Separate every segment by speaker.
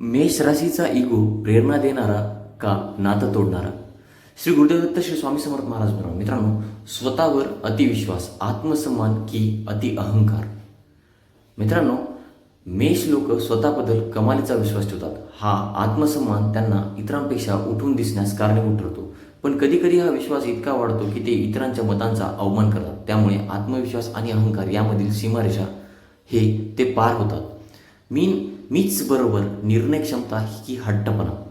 Speaker 1: मेष राशीचा ego प्रेरणा देणारा का नातं तोडणारा? श्री गुरुदेवदत्त श्री स्वामी समर्थ महाराज म्हणा मित्रांनो स्वतःवर अतिविश्वास आत्मसन्मान की अति अहंकार? मित्रांनो मेष लोक स्वतःबद्दल कमालीचा विश्वास ठेवतात. हा आत्मसन्मान त्यांना इतरांपेक्षा उठून दिसण्यास कारणीभूत ठरतो. पण कधीकधी हा विश्वास इतका वाढतो की ते इतरांच्या मतांचा अवमान करतात. त्यामुळे आत्मविश्वास आणि अहंकार यामधील सीमारेषा हे ते पार होतात. मी मीच बरोबर निर्णय क्षमता की हट्टपणा.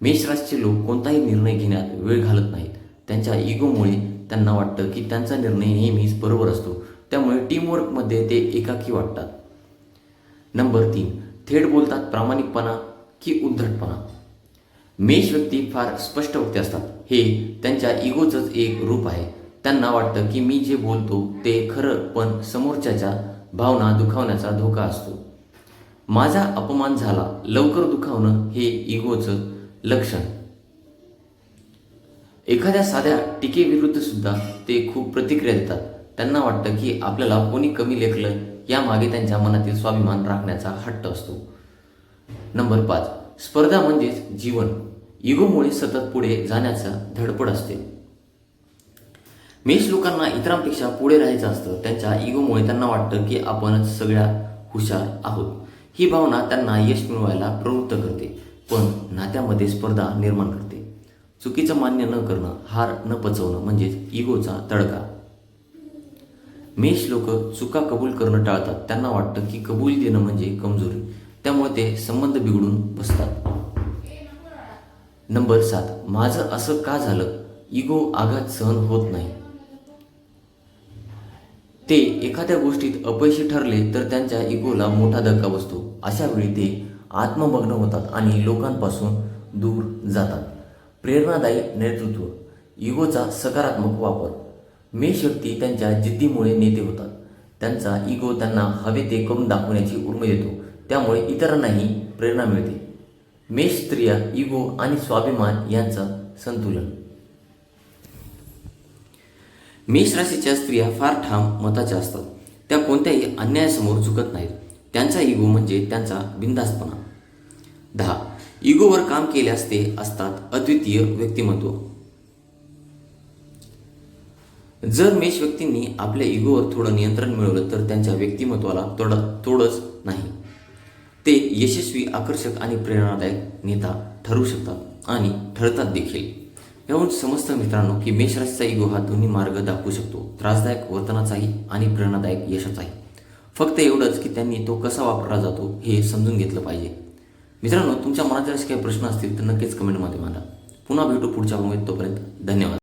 Speaker 1: मेषराशीचे लोक कोणताही निर्णय घेण्यात वेळ घालत नाहीत. त्यांच्या इगोमुळे त्यांना वाटतं की त्यांचा निर्णय नेहमीच बरोबर असतो. त्यामुळे टीमवर्कमध्ये ते एकाकी वाटतात. नंबर तीन थेट बोलतात प्रामाणिकपणा की उद्धटपणा. मेष व्यक्ती फार स्पष्ट वक्ते असतात. हे त्यांच्या इगोचंच एक रूप आहे. त्यांना वाटतं की मी जे बोलतो ते खरं पण समोरच्याच्या भावना दुखावण्याचा धोका असतो. माझा अपमान झाला लवकर दुखावणं हे इगोचं लक्षण. एखाद्या साध्या टीकेविरुद्ध सुद्धा ते खूप प्रतिक्रिया देतात. त्यांना वाटतं की आपल्याला कोणी कमी लेखलं यामागे त्यांच्या मनातील स्वाभिमान राखण्याचा हट्ट असतो. नंबर पाच स्पर्धा म्हणजेच जीवन. इगोमुळे सतत पुढे जाण्याचा धडपड असते. मेष लोकांना इतरांपेक्षा पुढे राहायचं असतं. त्यांच्या इगोमुळे त्यांना वाटतं की आपणच सगळ्यात हुशार आहोत. ही भावना त्यांना यश मिळवायला प्रवृत्त करते पण नात्यामध्ये स्पर्धा निर्माण करते. चुकीचं मान्य न करणं हार न पचवणं म्हणजेच इगोचा तडका. मेष लोक चुका कबूल करणं टाळतात. त्यांना वाटतं की कबूल देणं म्हणजे कमजोरी. त्यामुळे ते संबंध बिघडून बसतात. नंबर सात. माझं असं का झालं? इगो आघात सहन होत नाही. ते एखाद्या गोष्टीत अपयशी ठरले तर त्यांच्या इगोला मोठा धक्का बसतो. अशा वेळी ते आत्ममग्न होतात आणि लोकांपासून दूर जातात. प्रेरणादायी नेतृत्व इगोचा सकारात्मक वापर. मेष व्यक्ती त्यांच्या जिद्दीमुळे नेते होतात. त्यांचा इगो त्यांना हवे ते करून दाखवण्याची उर्मी देतो. त्यामुळे इतरांनाही प्रेरणा मिळते. मेष स्त्रिया इगो आणि स्वाभिमान यांचं संतुलन. मेष राशीच्या स्त्रिया फार ठाम मताच्या असतात. त्या कोणत्याही अन्यायासमोर झुकत नाहीत. त्यांचा इगो म्हणजे त्यांचा बिंदास्तपणा दहा. इगोवर काम केल्यास ते असतात अद्वितीय व्यक्तिमत्व. जर मेष व्यक्तींनी आपल्या इगोवर थोडं नियंत्रण मिळवलं तर त्यांच्या व्यक्तिमत्वाला तोड तोडच नाही. ते यशस्वी आकर्षक आणि प्रेरणादायक नेता ठरू शकतात आणि ठरतात देखील. यावरून समजतं मित्रांनो की मेषराशीचा इगो हा दोन्ही मार्ग दाखवू शकतो. त्रासदायक वर्तनाचाही आणि प्रेरणादायक यशाचाही. फक्त एवढंच की त्यांनी तो कसा वापरला जातो हे समजून घेतलं पाहिजे. मित्रांनो तुमच्या मनात जर असे काही प्रश्न असतील तर नक्कीच कमेंटमध्ये मांडा. पुन्हा भेटू पुढच्या मुंबईत तोपर्यंत धन्यवाद.